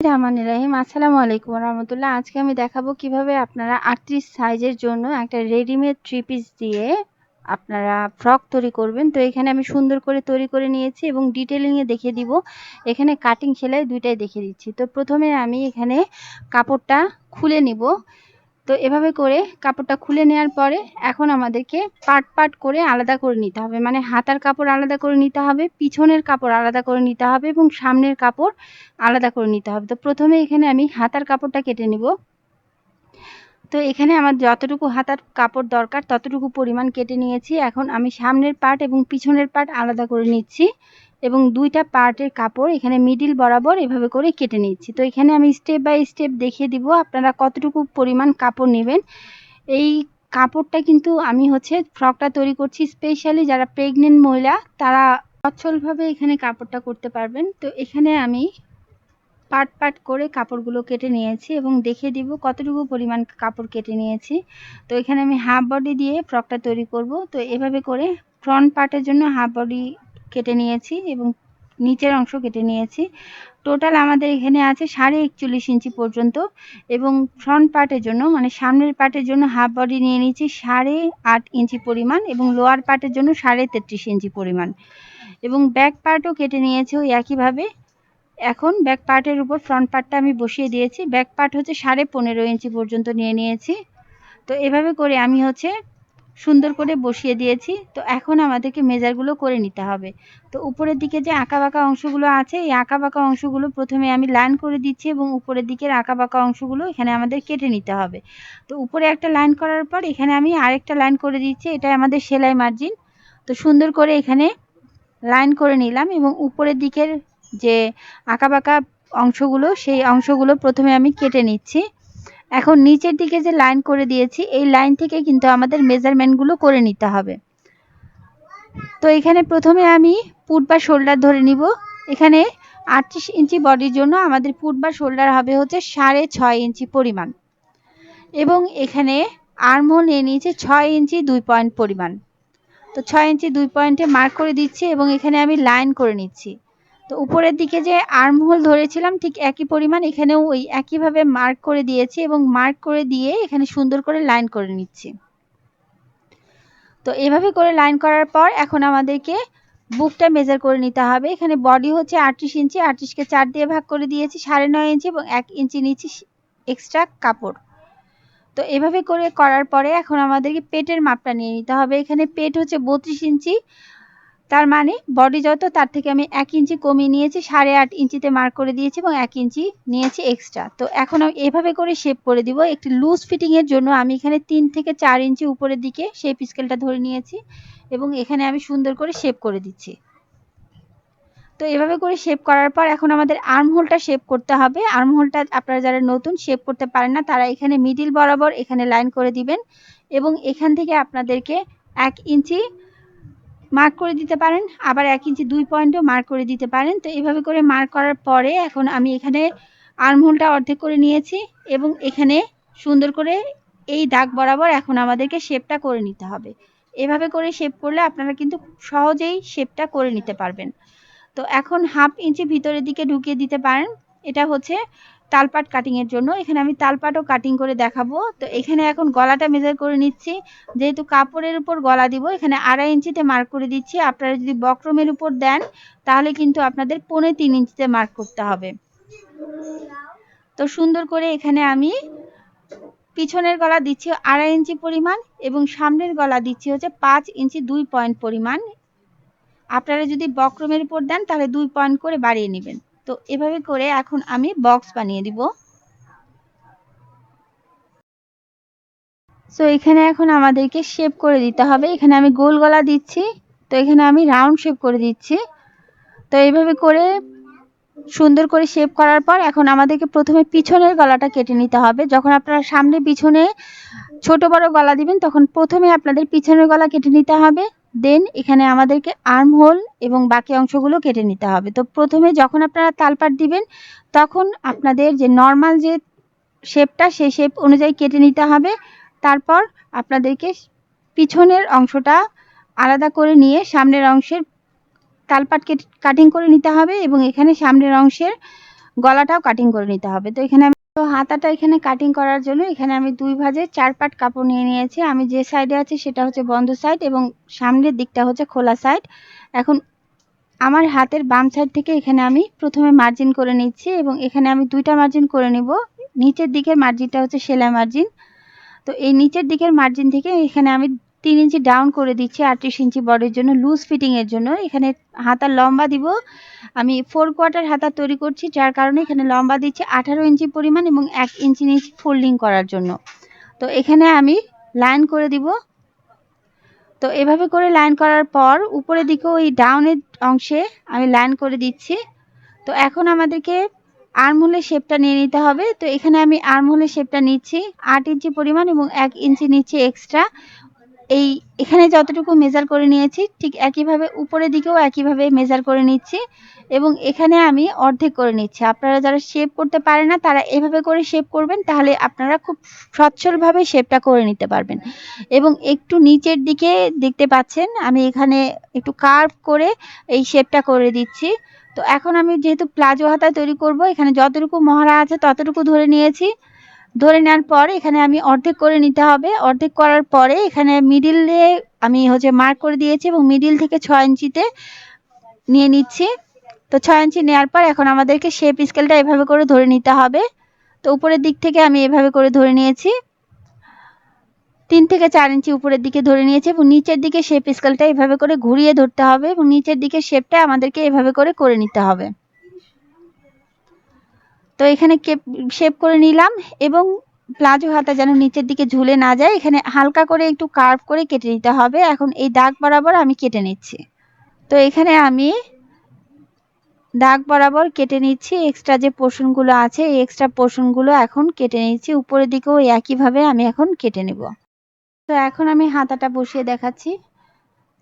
রহমানির রহিম আসসালামু আলাইকুম রহমতুল্লাহ আজকে আমি দেখাবো কীভাবে আপনারা আটত্রিশ সাইজের জন্য একটা রেডিমেড থ্রি পিস দিয়ে আপনারা ফ্রক তৈরি করবেন। তো এখানে আমি সুন্দর করে তৈরি করে নিয়েছি এবং ডিটেলিংয়ে দেখিয়ে দিব। এখানে কাটিং সেলাই দুইটাই দেখে দিচ্ছি। তো প্রথমে আমি এখানে কাপড়টা খুলে নিব। তো এভাবে করে কাপড়টা খুলে নেওয়ার পরে এখন আমাদেরকে পার্ট পার্ট করে আলাদা করে নিতে হবে। মানে হাতার কাপড় আলাদা করে নিতে হবে, পিছনের কাপড় আলাদা করে নিতে হবে এবং সামনের কাপড় আলাদা করে নিতে হবে। তো প্রথমে এখানে আমি হাতার কাপড়টা কেটে নিব। তো এখানে আমার যতটুকু হাতার কাপড় দরকার ততটুকু পরিমাণ কেটে নিয়েছি। এখন আমি সামনের পার্ট এবং পিছনের পার্ট আলাদা করে নিচ্ছি। এবং দুইটা পার্টের কাপড় এখানে মিডিল বরাবর এভাবে করে কেটে নিচ্ছি। তো এখানে আমি স্টেপ বাই স্টেপ দেখিয়ে দিব আপনারা কতটুকু পরিমাণ কাপড় নেবেন। এই কাপড়টা কিন্তু আমি হচ্ছে ফ্রকটা তৈরি করছি স্পেশালি যারা প্রেগনেন্ট মহিলা, তারা সচ্ছলভাবে এখানে কাপড়টা করতে পারবেন। তো এখানে আমি পার্ট পার্ট করে কাপড়গুলো কেটে নিয়েছি এবং দেখিয়ে দিব কতটুকু পরিমাণ কাপড় কেটে নিয়েছি। তো এখানে আমি হাফ বডি দিয়ে ফ্রকটা তৈরি করব। তো এভাবে করে ফ্রন্ট পার্টের জন্য হাফ বডি কেটে নিয়েছি এবং নিচের অংশ কেটে নিয়েছি। টোটাল আমাদের এখানে আছে সাড়ে একচল্লিশ ইঞ্চি পর্যন্ত এবং ফ্রন্ট পার্টের জন্য মানে সামনের পার্টের জন্য হাফ বডি নিয়ে নিয়েছি সাড়ে আট ইঞ্চি পরিমাণ এবং লোয়ার পার্টের জন্য সাড়ে তেত্রিশ ইঞ্চি পরিমাণ। এবং ব্যাক পার্টও কেটে নিয়েছে ওই একইভাবে। এখন ব্যাক পার্টের উপর ফ্রন্ট পার্টটা আমি বসিয়ে দিয়েছি। ব্যাক পার্ট হচ্ছে সাড়ে পনেরো ইঞ্চি পর্যন্ত নিয়ে নিয়েছি। তো এভাবে করে আমি হচ্ছে সুন্দর করে বসিয়ে দিয়েছি। তো এখন আমাদেরকে মেজারগুলো করে নিতে হবে। তো উপরের দিকে যে আঁকা বাঁকা অংশগুলো আছে, এই আঁকা বাঁকা অংশগুলো প্রথমে আমি লাইন করে দিচ্ছি এবং উপরের দিকের আঁকা বাঁকা অংশগুলো এখানে আমাদের কেটে নিতে হবে। তো উপরে একটা লাইন করার পর এখানে আমি আরেকটা লাইন করে দিচ্ছি এটা আমাদের সেলাই মার্জিন। তো সুন্দর করে এখানে লাইন করে নিলাম এবং উপরের দিকের যে আঁকা বাঁকা অংশগুলো, সেই অংশগুলো প্রথমে আমি কেটে নিচ্ছি। এখন নিচের দিকে যে লাইন করে দিয়েছি, এই লাইন থেকে কিন্তু আমাদের মেজারমেন্টগুলো করে নিতে হবে। তো এখানে প্রথমে আমি পুট বা শোল্ডার ধরে নিব। এখানে আটত্রিশ ইঞ্চি বডির জন্য আমাদের পুট বা শোল্ডার হবে হচ্ছে সাড়ে ছয় ইঞ্চি পরিমাণ। এবং এখানে আর্মহোল নিয়ে নিয়েছে ছয় ইঞ্চি দুই পয়েন্ট পরিমাণ। তো ছয় ইঞ্চি দুই পয়েন্টে মার্ক করে দিচ্ছি এবং এখানে আমি লাইন করে নিচ্ছি। তো উপরের দিকে যে আর্মহোল ধরেছিলাম, ঠিক একই পরিমাণ এখানেও ওই একইভাবে মার্ক করে দিয়েছি এবং মার্ক করে দিয়ে এখানে সুন্দর করে লাইন করে নিচ্ছি। তো এভাবে করে লাইন করার পর এখন আমাদেরকে বুকটা মেজার করে নিতে হবে। এখানে বডি হচ্ছে আটত্রিশ ইঞ্চি আটত্রিশকে চার দিয়ে ভাগ করে দিয়েছি, সাড়ে নয় ইঞ্চি এবং এক ইঞ্চি নিচ্ছি এক্সট্রা কাপড়। তো এভাবে করে করার পরে এখন আমাদেরকে পেটের মাপটা নিয়ে নিতে হবে। এখানে পেট হচ্ছে বত্রিশ ইঞ্চি তার মানে বডি যত, তার থেকে আমি এক ইঞ্চি কমিয়ে নিয়েছি, সাড়ে আট ইঞ্চিতে মার্ক করে দিয়েছি এবং এক ইঞ্চি নিয়েছি এক্সট্রা তো এখন আমি এভাবে করে শেপ করে দিব। একটি লুজ ফিটিংয়ের জন্য আমি এখানে তিন থেকে চার ইঞ্চি উপরের দিকে শেপ স্কেলটা ধরে নিয়েছি এবং এখানে আমি সুন্দর করে শেপ করে দিচ্ছি। তো এভাবে করে শেপ করার পর এখন আমাদের আর্মহোলটা শেপ করতে হবে। আর্মহোলটা আপনারা যারা নতুন শেপ করতে পারেন না, তারা এখানে মিডিল বরাবর এখানে লাইন করে দিবেন এবং এখান থেকে আপনাদেরকে এক ইঞ্চি মার্ক করে দিতে পারেন, আবার এক ইঞ্চি দুই পয়েন্টও মার্ক করে দিতে পারেন। তো এইভাবে করে মার্ক করার পরে এখন আমি এখানে আর্মহোলটা অর্ধেক করে নিয়েছি এবং এখানে সুন্দর করে এই দাগ বরাবর এখন আমাদেরকে শেপটা করে নিতে হবে। এভাবে করে শেপ করলে আপনারা কিন্তু সহজেই শেপটা করে নিতে পারবেন। তো এখন হাফ ইঞ্চি ভিতরের দিকে ঢুকিয়ে দিতে পারেন। এটা হচ্ছে তালপাট কাটিংয়ের জন্য। এখানে আমি তালপাটও কাটিং করে দেখাবো। তো এখানে এখন গলাটা মেজার করে নিচ্ছি। যেহেতু কাপড়ের উপর গলা দিব, এখানে আড়াই ইঞ্চিতে মার্ক করে দিচ্ছি। আপনারা যদি বক্রমের উপর দেন, তাহলে কিন্তু আপনাদের পৌনে তিন ইঞ্চিতে মার্ক করতে হবে। তো সুন্দর করে এখানে আমি পিছনের গলা দিচ্ছি আড়াই ইঞ্চি পরিমাণ এবং সামনের গলা দিচ্ছি হচ্ছে পাঁচ ইঞ্চি দুই পয়েন্ট পরিমাণ। আপনারা যদি বক্রমের উপর দেন, তাহলে দুই পয়েন্ট করে বাড়িয়ে নেবেন। তো এভাবে করে এখন আমি বক্স বানিয়ে দিব। তো এখানে এখন আমাদেরকে শেপ করে দিতে হবে। এখানে আমি গোল গলা দিচ্ছি। তো এখানে আমি রাউন্ড শেপ করে দিচ্ছি। তো এইভাবে করে সুন্দর করে শেপ করার পর এখন আমাদেরকে প্রথমে পিছনের গলাটা কেটে নিতে হবে। যখন আপনারা সামনে পিছনে ছোট বড় গলা দিবেন, তখন প্রথমে আপনাদের পিছনের গলা কেটে নিতে হবে। দেন এখানে আমাদেরকে আর্ম হোল এবং বাকি অংশগুলো কেটে নিতে হবে। তো প্রথমে যখন আপনারা তালপাট দিবেন, তখন আপনাদের যে নর্মাল যে শেপটা সেই শেপ অনুযায়ী কেটে নিতে হবে। তারপর আপনাদেরকে পিছনের অংশটা আলাদা করে নিয়ে সামনের অংশের তালপাট কাটিং করে নিতে হবে এবং এখানে সামনের অংশের গলাটাও কাটিং করে নিতে হবে। তো এখানে তো হাতাটা এখানে কাটিং করার জন্য এখানে আমি দুই ভাজে চার পাট কাপড় নিয়ে নিয়েছি। আমি যে সাইডে আছি সেটা হচ্ছে বন্ধ সাইড এবং সামনের দিকটা হচ্ছে খোলা সাইড এখন আমার হাতের বাম সাইড থেকে এখানে আমি প্রথমে মার্জিন করে নিচ্ছি এবং এখানে আমি দুইটা মার্জিন করে নিব। নিচের দিকের মার্জিনটা হচ্ছে সেলাই মার্জিন তো এই নিচের দিকের মার্জিন থেকে এখানে আমি তিন ইঞ্চি ডাউন করে দিচ্ছি, আটত্রিশ ইঞ্চি বডির জন্য লুজ ফিটিংয়ের জন্য। এখানে হাতার লম্বা দিব। আমি ফোর কোয়ার্টার হাতা তৈরি করছি, যার কারণে এখানে লম্বা দিচ্ছি আঠারো ইঞ্চি পরিমাণ এবং এক ইঞ্চি নিচে ফোল্ডিং করার জন্য। তো এখানে আমি লাইন করে দিব। তো এভাবে করে লাইন করার পর উপরের দিকে ওই ডাউনের অংশে আমি লাইন করে দিচ্ছি। তো এখন আমাদেরকে আর্মহোলের শেপটা নিয়ে নিতে হবে। তো এখানে আমি আর্মহোলের শেপটা নিচ্ছি, আট ইঞ্চি পরিমাণ এবং এক ইঞ্চি নিচ্ছি এক্সট্রা এই এখানে যতটুকু মেজার করে নিয়েছি, ঠিক একইভাবে উপরের দিকেও একইভাবে মেজার করে নিচ্ছি এবং এখানে আমি অর্ধেক করে নিচ্ছি। আপনারা যারা শেপ করতে পারে না, তারা এভাবে করে শেপ করবেন, তাহলে আপনারা খুব সচ্ছলভাবে শেপটা করে নিতে পারবেন। এবং একটু নিচের দিকে দেখতে পাচ্ছেন, আমি এখানে একটু কার্ভ করে এই শেপটা করে দিচ্ছি। তো এখন আমি যেহেতু প্লাজো হাতা তৈরি করব, এখানে যতটুকু মহড়া আছে, ততটুকু ধরে নিয়েছি। ধরে নেওয়ার পর এখানে আমি অর্ধেক করে নিতে হবে। অর্ধেক করার পরে এখানে মিডিলে আমি হচ্ছে মার্ক করে দিয়েছি এবং মিডিল থেকে ছয় ইঞ্চিতে নিয়ে নিচ্ছি। তো ছয় ইঞ্চি নেওয়ার পর এখন আমাদেরকে শেপ স্কেলটা এভাবে করে ধরে নিতে হবে। তো উপরের দিক থেকে আমি এভাবে করে ধরে নিয়েছি। তিন থেকে চার ইঞ্চি উপরের দিকে ধরে নিয়েছি এবং নিচের দিকে শেপ স্কেলটা এভাবে করে ঘুরিয়ে ধরতে হবে এবং নিচের দিকে শেপটা আমাদেরকে এভাবে করে করে নিতে হবে। তো এখানে শেপ করে নিলাম এবং প্লাজো হাতা যেন নিচের দিকে ঝুলে না যায়। এখানে হালকা করে একটু কার্ভ করে কেটে নিতে হবে। এখন এই দাগ বরাবর আমি কেটে নিচ্ছি। তো এখানে আমি দাগ বরাবর কেটে নিচ্ছি। এক্সট্রা যে পোর্শনগুলো আছে, এই এক্সট্রা পোর্শনগুলো এখন কেটে নিচ্ছি। উপরের দিকেও একইভাবে আমি এখন কেটে নেব। তো এখন আমি হাতাটা বসিয়ে দেখাচ্ছি।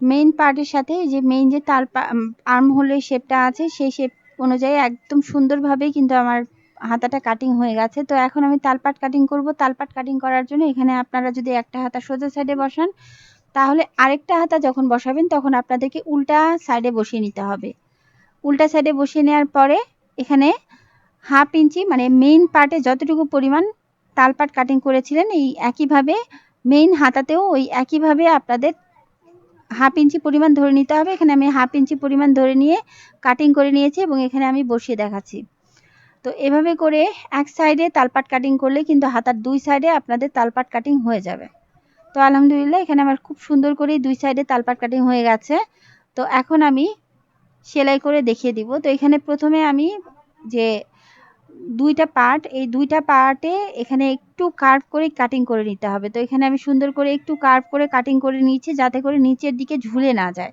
মেইন পার্টের সাথে যে মেইন যে তাল আর্ম হোলের শেপটা আছে, সেই শেপ অনুযায়ী একদম সুন্দরভাবেই কিন্তু আমার হাতাটা কাটিং হয়ে গেছে। তো এখন আমি তালপাট কাটিং করব। তালপাট কাটিং করার জন্য এখানে আপনারা যদি একটা হাতা সোজা সাইডে বসান, তাহলে আরেকটা হাতা যখন বসাবেন, তখন আপনাদেরকে উল্টা সাইডে বসিয়ে নিতে হবে। উল্টা সাইডে বসিয়ে নেওয়ার পরে এখানে হাফ ইঞ্চি মানে মেইন পার্টে যতটুকু পরিমাণ তালপাট কাটিং করেছিলেন, এই একইভাবে মেইন হাতাতেও ওই একইভাবে আপনাদের হাফ ইঞ্চি পরিমাণ ধরে নিতে হবে। এখানে আমি হাফ ইঞ্চি পরিমাণ ধরে নিয়ে কাটিং করে নিয়েছি এবং এখানে আমি বসিয়ে দেখাচ্ছি। তো এভাবে করে এক সাইডে তালপাট কাটিং করলে কিন্তু হাতার দুই সাইডে আপনাদের তালপাট কাটিং হয়ে যাবে। তো আলহামদুলিল্লাহ, এখানে আমার খুব সুন্দর করে দুই সাইডে তালপাট কাটিং হয়ে গেছে। তো এখন আমি সেলাই করে দেখিয়ে দিব। তো এখানে প্রথমে আমি যে দুইটা পার্ট এই দুইটা পার্টে এখানে একটু কার্ভ করে কাটিং করে নিতে হবে। তো এখানে আমি সুন্দর করে একটু কার্ভ করে কাটিং করে নিয়েছি যাতে করে নিচের দিকে ঝুলে না যায়।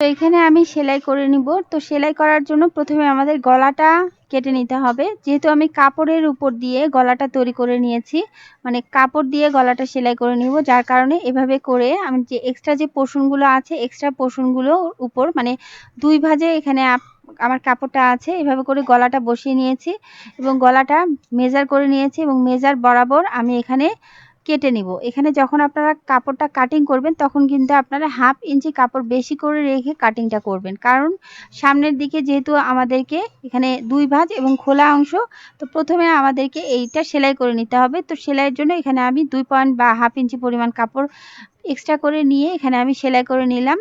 তো এখানে আমি সেলাই করে নিব। তো সেলাই করার জন্য প্রথমে আমাদের গলাটা কেটে নিতে হবে। যেহেতু আমি কাপড়ের উপর দিয়ে গলাটা তৈরি করে নিয়েছি মানে কাপড় দিয়ে গলাটা সেলাই করে নিব, যার কারণে এভাবে করে আমি যে এক্সট্রা যে পোর্শনগুলো আছে এক্সট্রা পোর্শনগুলোর উপর মানে দুই ভাজে এখানে আমার কাপড়টা আছে, এভাবে করে গলাটা বসিয়ে নিয়েছি এবং গলাটা মেজার করে নিয়েছি এবং মেজার বরাবর আমি এখানে কেটে নিব। এখানে যখন আপনারা কাপড়টা কাটিং করবেন, তখন কিন্তু আপনারা হাফ ইঞ্চি কাপড় বেশি করে রেখে কাটিংটা করবেন। কারণ সামনের দিকে যেহেতু আমাদেরকে এখানে দুই ভাঁজ এবং খোলা অংশ, তো প্রথমে আমাদেরকে এইটা সেলাই করে নিতে হবে। তো সেলাইয়ের জন্য এখানে আমি দুই পয়েন্ট বা হাফ ইঞ্চি পরিমাণ কাপড় এক্সট্রা করে নিয়ে এখানে আমি সেলাই করে নিলাম।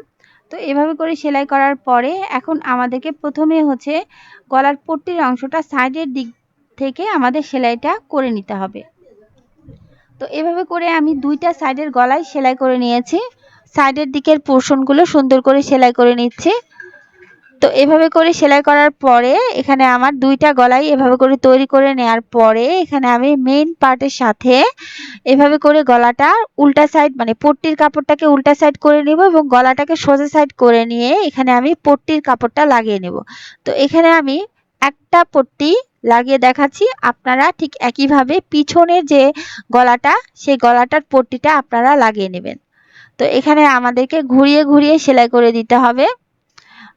তো এভাবে করে সেলাই করার পরে এখন আমাদেরকে প্রথমে হচ্ছে গলার পট্টির অংশটা সাইডের দিক থেকে আমাদের সেলাইটা করে নিতে হবে। তো এভাবে করে আমি দুইটা সাইডের গলায় সেলাই করে নিয়েছি। সাইডের দিকের পোর্শনগুলো সুন্দর করে সেলাই করে নিচ্ছি। তো এভাবে করে সেলাই করার পরে এখানে আমার দুইটা গলাই এভাবে করে তৈরি করে নেওয়ার পরে এখানে আমি মেইন পার্টের সাথে এভাবে করে গলাটা উল্টা সাইড মানে পট্টির কাপড়টাকে উল্টা সাইড করে নিব এবং গলাটাকে সোজা সাইড করে নিয়ে এখানে আমি পট্টির কাপড়টা লাগিয়ে নেব। তো এখানে আমি একটা পট্টি লাগিয়ে দেখাচ্ছি। আপনারা ঠিক একইভাবে পিছনের যে গলাটা, সেই গলাটার পট্টিটা আপনারা লাগিয়ে নেবেন। তো এখানে আমাদেরকে ঘুরিয়ে ঘুরিয়ে সেলাই করে দিতে হবে।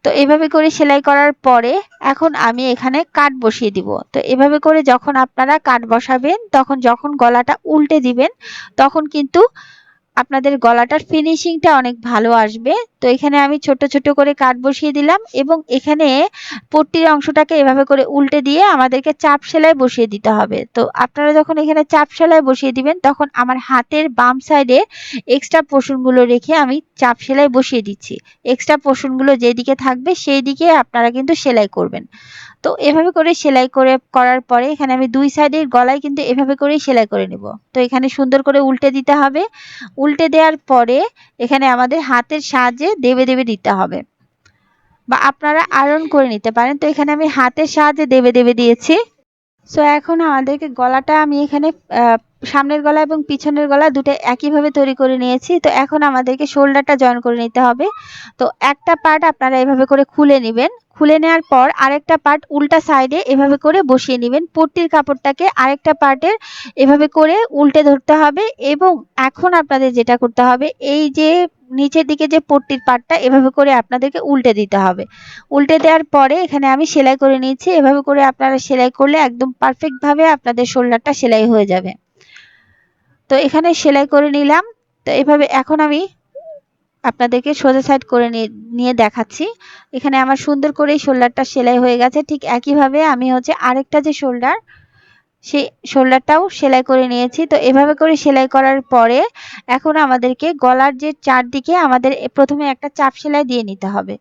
তো এভাবে করে সেলাই করার পরে এখন আমি এখানে কাট বসিয়ে দিব। তো এভাবে করে যখন আপনারা কাট বসাবেন, তখন যখন গলাটা উল্টে দিবেন, তখন কিন্তু আপনাদের গলাটার ফিনিশিংটা অনেক ভালো আসবে। তো এখানে আমি ছোট ছোট করে কাট বসিয়ে দিলাম এবং এখানে পট্টির অংশটাকে এভাবে করে উল্টে দিয়ে আমাদেরকে চাপ সেলাই বসিয়ে দিতে হবে। তো আপনারা যখন এখানে চাপ সেলাই বসিয়ে দিবেন, তখন আমার হাতের বাম সাইডে এক্সট্রা পোর্শনগুলো রেখে আমি চাপ সেলাই বসিয়ে দিচ্ছি। এক্সট্রা পোর্শনগুলো যেদিকে থাকবে সেই দিকে আপনারা কিন্তু সেলাই করবেন। তো এভাবে করে সেলাই করে, করার পরে এখানে আমি দুই সাইডের গলায় কিন্তু এভাবে করেই সেলাই করে নেব। তো এখানে সুন্দর করে উল্টে দিতে হবে। উল্টে দেওয়ার পরে এখানে আমাদের হাতের সাহায্যে দেবে দেবে দিতে হবে। বা আপনারা আয়রন করে নিতে পারেন। তো এখানে আমি হাতের সাহায্যে দেবে দেবে দিয়েছি। সো এখন আমাদেরকে গলাটা আমি এখানে সামনের গলা এবং পিছনের গলা দুটো একইভাবে তৈরি করে নিয়েছি। তো এখন আমাদেরকে শোল্ডারটা জয়েন করে নিতে হবে। তো একটা পার্ট আপনারা এভাবে করে খুলে নেবেন। খুলে নেওয়ার পর আরেকটা পার্ট উল্টা সাইডে এভাবে করে বসিয়ে নেবেন। পট্টির কাপড়টাকে আরেকটা পার্টের এভাবে করে উল্টে ধরতে হবে এবং এখন আপনাদের যেটা করতে হবে, এই যে নিচের দিকে যে পট্টির পাটটা এভাবে করে আপনাদেরকে উল্টে দিতে হবে। উল্টে দেওয়ার পরে এখানে আমি সেলাই করে নিয়েছি। এভাবে করে আপনারা সেলাই করলে একদম পারফেক্টভাবে আপনাদের শোল্ডারটা সেলাই হয়ে যাবে। তো এখানে সেলাই করে নিলাম। তো এভাবে এখন আমি আপনাদেরকে সোজা সাইড করে নিয়ে দেখাচ্ছি। এখানে আমার সুন্দর করে শোল্ডারটা সেলাই হয়ে গেছে। ঠিক একইভাবে আমি হচ্ছে আরেকটা যে শোল্ডার সেই শোল্ডারটাও সেলাই করে নিয়েছি। তো এভাবে করে সেলাই করার পরে এখন আমাদেরকে গলার যে চারদিকে আমাদের প্রথমে একটা চাপ সেলাই দিয়ে নিতে হবে।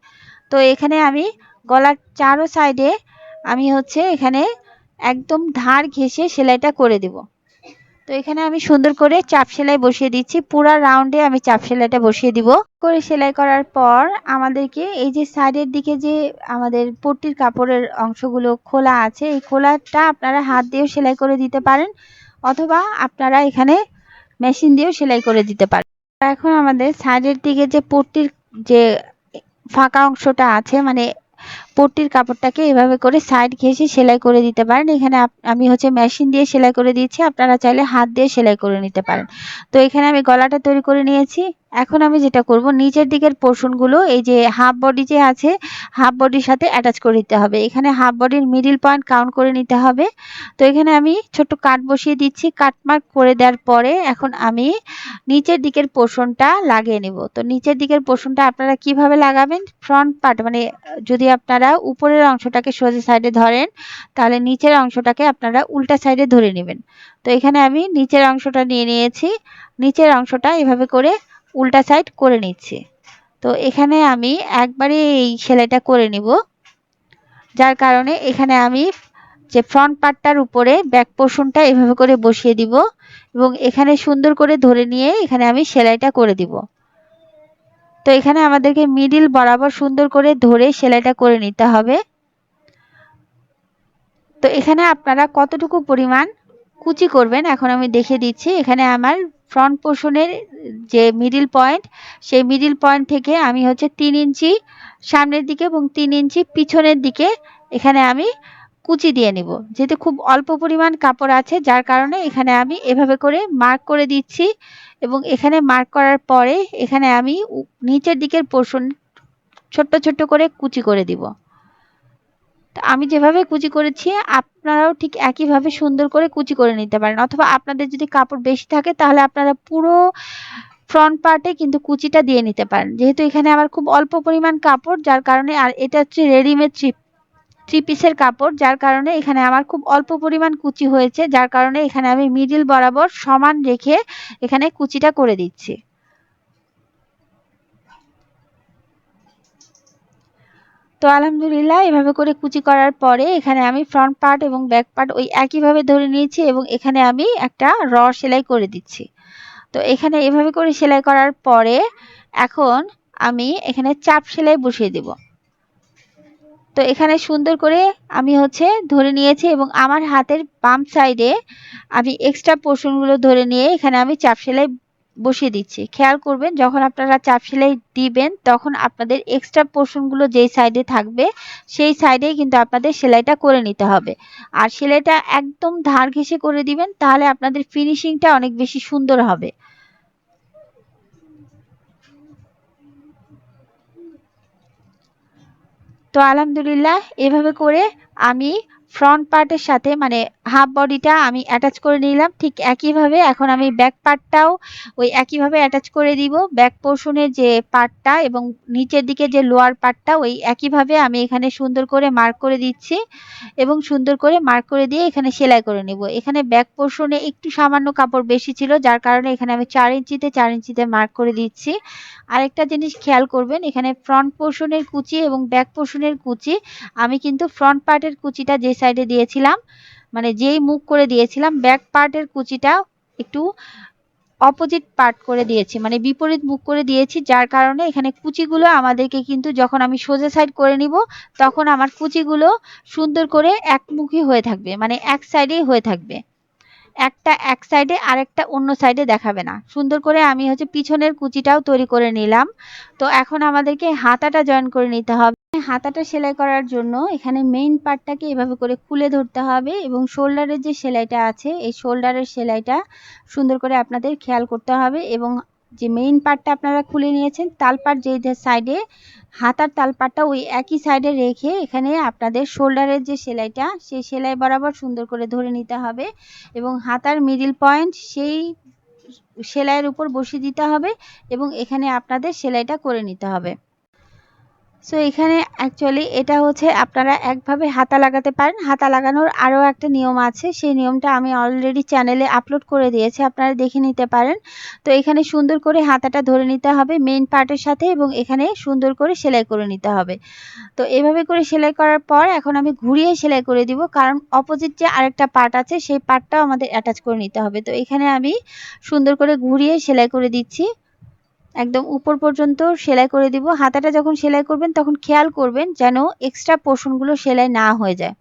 তো এখানে আমি গলার চারো সাইডে আমি হচ্ছে এখানে একদম ধার ঘেঁষে সেলাইটা করে দেব। তো এখানে আমি সুন্দর করে চাপ সেলাই বসিয়ে দিচ্ছি। পুরো রাউন্ডে আমি চাপ সেলাইটা বসিয়ে দিব। করে সেলাই করার পর আমাদেরকে এই যে সাইডের দিকে যে আমাদের পট্টির কাপড়ের অংশগুলো খোলা আছে, এই খোলাটা আপনারা হাত দিয়েও সেলাই করে দিতে পারেন অথবা আপনারা এখানে মেশিন দিয়েও সেলাই করে দিতে পারেন। এখন আমাদের সাইডের দিকে যে পট্টির যে ফাঁকা অংশটা আছে মানে পট্টির কাপড়টাকে এভাবে করে সাইড ঘেঁষে সেলাই করে দিতে পারেন। এখানে আমি হচ্ছে মেশিন দিয়ে সেলাই করে দিয়েছি। আপনারা চাইলে হাত দিয়ে সেলাই করে নিতে পারেন। তো এখানে আমি গলাটা তৈরি করে নিয়েছি। এখন আমি যেটা করব, নিচের দিকের পোর্শনগুলো, এই যে হাফ বডি যে আছে হাফ বডির সাথে অ্যাটাচ করে দিতে হবে। এখানে হাফ বডির মিডিল পয়েন্ট কাউন্ট করে নিতে হবে। তো এখানে আমি ছোট কাট বসিয়ে দিচ্ছি। কাট মার্ক করে দেওয়ার পরে এখন আমি নিচের দিকের পোর্শনটা লাগিয়ে নেব। তো নিচের দিকের পোর্শনটা আপনারা কীভাবে লাগাবেন? ফ্রন্ট পার্ট মানে যদি আপনারা উপরের অংশটাকে সোজা সাইডে ধরেন, তাহলে নিচের অংশটাকে আপনারা উল্টা সাইডে ধরে নেবেন। তো এখানে আমি নিচের অংশটা নিয়ে নিয়েছি, নিচের অংশটা এভাবে করে উল্টা সাইড করে নিচ্ছি। তো এখানে আমি একবারে এই সেলাইটা করে নিব, যার কারণে এখানে আমি যে ফ্রন্ট পার্টটার উপরে ব্যাক পোর্শনটা এভাবে করে বসিয়ে দিব এবং এখানে সুন্দর করে ধরে নিয়ে এখানে আমি সেলাইটা করে দিব। তো এখানে আমাদেরকে মিডিল বরাবর সুন্দর করে ধরে সেলাইটা করে নিতে হবে। তো এখানে আপনারা কতটুকু পরিমাণ কুচি করবেন এখন আমি দেখে দিচ্ছি। এখানে আমার ফ্রন্ট পোর্শনের যে মিডিল পয়েন্ট সেই মিডিল পয়েন্ট থেকে আমি হচ্ছে তিন ইঞ্চি সামনের দিকে এবং তিন ইঞ্চি পিছনের দিকে এখানে আমি কুচি দিয়ে নিব। যেহেতু খুব অল্প পরিমাণ কাপড় আছে, যার কারণে এখানে আমি এভাবে করে মার্ক করে দিচ্ছি এবং এখানে মার্ক করার পরে এখানে আমি নিচের দিকের পোর্শন ছোট্ট ছোট্ট করে কুচি করে দিব। আমি যেভাবে কুচি করেছি, আপনারাও ঠিক একইভাবে সুন্দর করে কুচি করে নিতে পারেন। অথবা আপনাদের যদি কাপড় বেশি থাকে, তাহলে আপনারা পুরো ফ্রন্ট পার্টে কিন্তু কুচিটা দিয়ে নিতে পারেন। যেহেতু এখানে আমার খুব অল্প পরিমাণ কাপড়, যার কারণে আর এটা হচ্ছে রেডিমেড থ্রি থ্রি পিসের কাপড়, যার কারণে এখানে আমার খুব অল্প পরিমাণ কুচি হয়েছে, যার কারণে এখানে আমি মিডিল বরাবর সমান রেখে এখানে কুচিটা করে দিচ্ছি। তো আলহামদুলিল্লাহ, এভাবে করে কুচি করার পরে এখানে আমি ফ্রন্ট পার্ট এবং ব্যাক পার্ট ওই একইভাবে ধরে নিয়েছি এবং এখানে আমি একটা র সেলাই করে দিচ্ছি। তো এখানে এভাবে করে সেলাই করার পরে এখন আমি এখানে চাপ সেলাই বসিয়ে দেব। তো এখানে সুন্দর করে আমি হচ্ছে ধরে নিয়েছি এবং আমার হাতের বাম সাইডে আমি এক্সট্রা পোর্শনগুলো ধরে নিয়ে এখানে আমি চাপ সেলাই বসিয়ে দিচ্ছি। খেয়াল করবেন, যখন আপনারা চাপ সেলাই দিবেন, তখন আপনাদের এক্সট্রা পোর্শনগুলো যেই সাইডে থাকবে, সেই সাইডে কিন্তু আপনাদের সেলাইটা করে নিতে হবে। আর সেলাইটা একদম ধার ঘেঁষে করে দিবেন, তাহলে আপনাদের ফিনিশিংটা অনেক বেশি সুন্দর হবে। তো আলহামদুলিল্লাহ এভাবে করে আমি ফ্রন্ট পার্টের সাথে মানে হাফ বডিটা আমি অ্যাটাচ করে নিলাম, ঠিক একইভাবে এখন আমি ব্যাক পার্টটাও ওই একইভাবে অ্যাটাচ করে দিব। ব্যাক পোর্শনের যে পার্টটা এবং নিচের দিকে যে লোয়ার পার্টটা ওই একইভাবে আমি এখানে সুন্দর করে মার্ক করে দিচ্ছি এবং সুন্দর করে মার্ক করে দিয়ে এখানে সেলাই করে নেব। এখানে ব্যাক পোর্শনে একটু সামান্য কাপড় বেশি ছিল, যার কারণে এখানে আমি চার ইঞ্চিতে চার ইঞ্চিতে মার্ক করে দিচ্ছি। আরেকটা জিনিস খেয়াল করবেন, এখানে ফ্রন্ট পোর্শনের কুচি এবং ব্যাক পোর্শনের কুচি, আমি কিন্তু ফ্রন্ট পার্টের কুচিটা যে সাইডে দিয়েছিলাম। মানে যেই মুখ করে দিয়েছিলাম ব্যাক পার্টের কুচিটা একটু অপোজিট পার্ট করে দিয়েছি। মানে বিপরীত মুখ করে দিয়েছি, যার কারণে এখানে কুচিগুলো আমাদেরকে কিন্তু যখন আমি সোজা সাইড করে নিব, তখন আমার কুচিগুলো সুন্দর করে একমুখী হয়ে থাকবে। মানে এক সাইডেই হয়ে থাকবে। একটা এক সাইডে আরেকটা অন্য সাইডে দেখাবে না। সুন্দর করে আমি হচ্ছে পিছনের কুচিটাও তৈরি করে নিলাম। তো এখন আমাদেরকে হাতাটা জয়েন করে নিতে হবে। হাতাটা সেলাই করার জন্য এখানে মেইন পার্টটাকে এভাবে করে খুলে ধরতে হবে এবং শোল্ডারের যে সেলাইটা আছে, এই শোল্ডারের সেলাইটা সুন্দর করে আপনাদের খেয়াল করতে হবে এবং যে মেইন পার্টটা আপনারা খুলে নিয়েছেন তালপাট যেই সাইডে হাতার তালপাটটা ওই একই সাইডে রেখে এখানে আপনাদের শোল্ডারের যে সেলাইটা, সেই সেলাই বরাবর সুন্দর করে ধরে নিতে হবে এবং হাতার মিডিল পয়েন্ট সেই সেলাইয়ের উপর বসিয়ে দিতে হবে এবং এখানে আপনাদের সেলাইটা করে নিতে হবে। সো এখানে অ্যাকচুয়ালি এটা হচ্ছে আপনারা একভাবে হাতা লাগাতে পারেন। হাতা লাগানোর আরও একটা নিয়ম আছে। সেই নিয়মটা আমি অলরেডি চ্যানেলে আপলোড করে দিয়েছি। আপনারা দেখে নিতে পারেন। তো এখানে সুন্দর করে হাতাটা ধরে নিতে হবে মেন পার্টের সাথে এবং এখানে সুন্দর করে সেলাই করে নিতে হবে। তো এভাবে করে সেলাই করার পর এখন আমি ঘুরিয়ে সেলাই করে দিব। কারণ অপোজিট যে আরেকটা পার্ট আছে, সেই পার্টটাও আমাদের অ্যাটাচ করে নিতে হবে। তো এখানে আমি সুন্দর করে ঘুরিয়ে সেলাই করে দিচ্ছি। একদম উপর পর্যন্ত সেলাই করে দিব। হাতাটা যখন সেলাই করবেন, তখন খেয়াল করবেন যেন এক্সট্রা পোর্শনগুলো সেলাই না হয়ে যায়।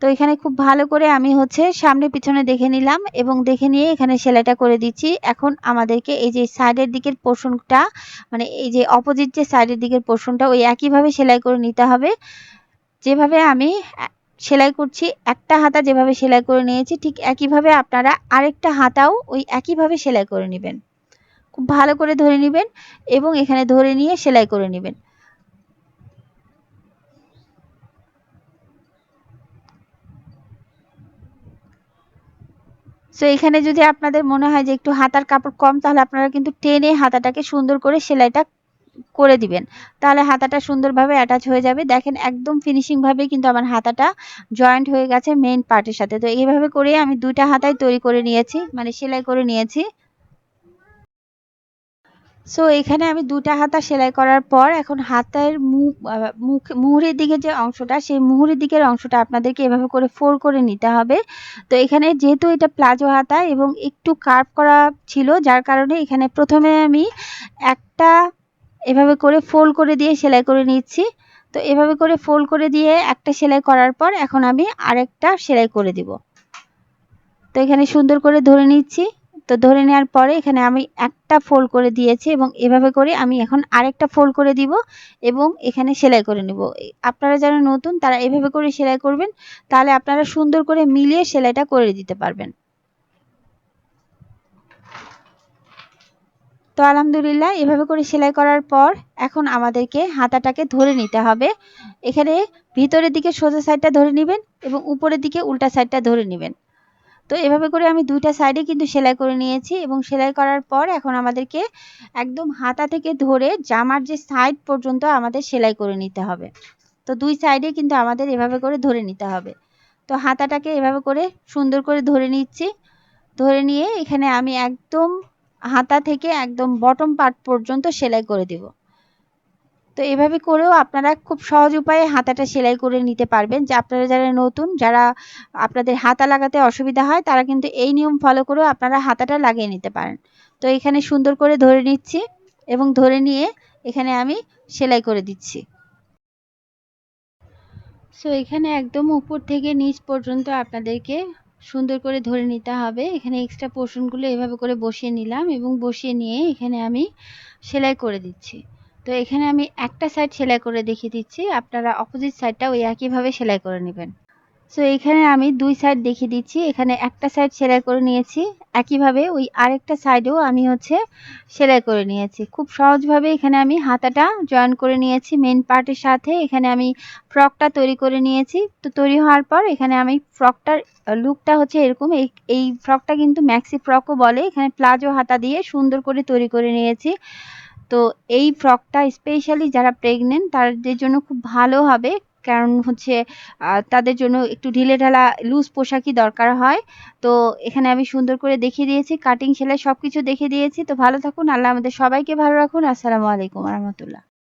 তো এখানে খুব ভালো করে আমি হচ্ছে সামনে পিছনে দেখে নিলাম এবং দেখে নিয়ে এখানে সেলাইটা করে দিচ্ছি। এখন আমাদেরকে এই যে সাইডের দিকের পোর্শনটা মানে এই যে অপোজিট যে সাইডের দিকের পোর্শনটা ওই একইভাবে সেলাই করে নিতে হবে। যেভাবে আমি সেলাই করছি, একটা হাতা যেভাবে সেলাই করে নিয়েছি, ঠিক একইভাবে আপনারা আরেকটা হাতাও ওই একইভাবে সেলাই করে নেবেন। খুব ভালো করে ধরে নেবেন এবং এখানে ধরে নিয়ে সেলাই করে নেবেন। সো এখানে যদি আপনাদের মনে হয় যে একটু হাতার কাপড় কম, তাহলে আপনারা কিন্তু টেনে হাতাটাকে সুন্দর করে সেলাইটা করে দিবেন। তাহলে হাতাটা সুন্দরভাবে অ্যাটাচ হয়ে যাবে। দেখেন একদম ফিনিশিং ভাবে কিন্তু আমার হাতাটা জয়েন্ট হয়ে গেছে মেইন পার্টের সাথে। তো এইভাবে করে আমি দুইটা হাতায় তৈরি করে নিয়েছি মানে সেলাই করে নিয়েছি। সো এখানে আমি দুটা হাতা সেলাই করার পর এখন হাতের মুখ মুখ, মুহুরের দিকে যে অংশটা, সেই মুহুরের দিকের অংশটা আপনাদেরকে এভাবে করে ফোল্ড করে নিতে হবে। তো এখানে যেহেতু এটা প্লাজো হাতা এবং একটু কার্ভ করা ছিল, যার কারণে এখানে প্রথমে আমি একটা এভাবে করে ফোল্ড করে দিয়ে সেলাই করে নিচ্ছি। তো এভাবে করে ফোল্ড করে দিয়ে একটা সেলাই করার পর এখন আমি আরেকটা সেলাই করে দিব। তো এখানে সুন্দর করে ধরে নিচ্ছি। তো ধরে নেওয়ার পরে এখানে আমি একটা ফোল্ড করে দিয়েছি এবং এভাবে করে আমি এখন আরেকটা ফোল্ড করে দিব এবং এখানে সেলাই করে নেব। আপনারা যারা নতুন, তারা এভাবে করে সেলাই করবেন, তাহলে আপনারা সুন্দর করে মিলিয়ে সেলাইটা করে দিতে পারবেন। তো আলহামদুলিল্লাহ, এভাবে করে সেলাই করার পর এখন আমাদেরকে হাতাটাকে ধরে নিতে হবে। এখানে ভিতরের দিকে সোজা সাইডটা ধরে নেবেন এবং উপরের দিকে উল্টা সাইডটা ধরে নেবেন। তো এভাবে করে আমি দুইটা সাইডে কিন্তু সেলাই করে নিয়েছি এবং সেলাই করার পর এখন আমাদেরকে একদম হাতা থেকে ধরে জামার যে সাইড পর্যন্ত আমাদের সেলাই করে নিতে হবে। তো দুই সাইডে কিন্তু আমাদের এভাবে করে ধরে নিতে হবে। তো হাতাটাকে এভাবে করে সুন্দর করে ধরে নিচ্ছি। ধরে নিয়ে এখানে আমি একদম হাতা থেকে একদম বটম পার্ট পর্যন্ত সেলাই করে দিব। তো এভাবে করেও আপনারা খুব সহজ উপায়ে হাতাটা সেলাই করে নিতে পারবেন। যে আপনারা যারা নতুন, যারা আপনাদের হাতা লাগাতে অসুবিধা হয়, তারা কিন্তু এই নিয়ম ফলো করেও আপনারা হাতাটা লাগিয়ে নিতে পারেন। তো এখানে সুন্দর করে ধরে নিচ্ছি এবং ধরে নিয়ে এখানে আমি সেলাই করে দিচ্ছি। সো এখানে একদম উপর থেকে নিচ পর্যন্ত আপনাদেরকে সুন্দর করে ধরে নিতে হবে। এখানে এক্সট্রা পোর্শনগুলো এভাবে করে বসিয়ে নিলাম এবং বসিয়ে নিয়ে এখানে আমি সেলাই করে দিচ্ছি। তো এখানে আমি একটা সাইড সেলাই করে দেখিয়ে দিচ্ছি। আপনারা অপোজিট সাইডটা ওই একইভাবে সেলাই করে নেবেন। সো এখানে আমি দুই সাইড দেখিয়ে দিচ্ছি। এখানে একটা সাইড সেলাই করে নিয়েছি। একইভাবে ওই আরেকটা সাইডেও আমি হচ্ছে সেলাই করে নিয়েছি। খুব সহজভাবে এখানে আমি হাতাটা জয়েন করে নিয়েছি মেন পার্টের সাথে। এখানে আমি ফ্রকটা তৈরি করে নিয়েছি। তো তৈরি হওয়ার পর এখানে আমি ফ্রকটার লুকটা হচ্ছে এরকম। এই এই ফ্রকটা কিন্তু ম্যাক্সি ফ্রকও বলে। এখানে প্লাজো হাতা দিয়ে সুন্দর করে তৈরি করে নিয়েছি। তো এই ফ্রকটা স্পেশালি যারা প্রেগনেন্ট তাদের জন্য খুব ভালো হবে। কারণ হচ্ছে তাদের জন্য একটু ঢিলে ঢালা লুজ পোশাকই দরকার হয়। তো এখানে আমি সুন্দর করে দেখিয়ে দিয়েছি কাটিং সেলাই সব কিছু দেখিয়ে দিয়েছি। তো ভালো থাকুন, আল্লাহ আমাদের সবাইকে ভালো রাখুন। আসসালামু আলাইকুম রহমতুল্লাহ।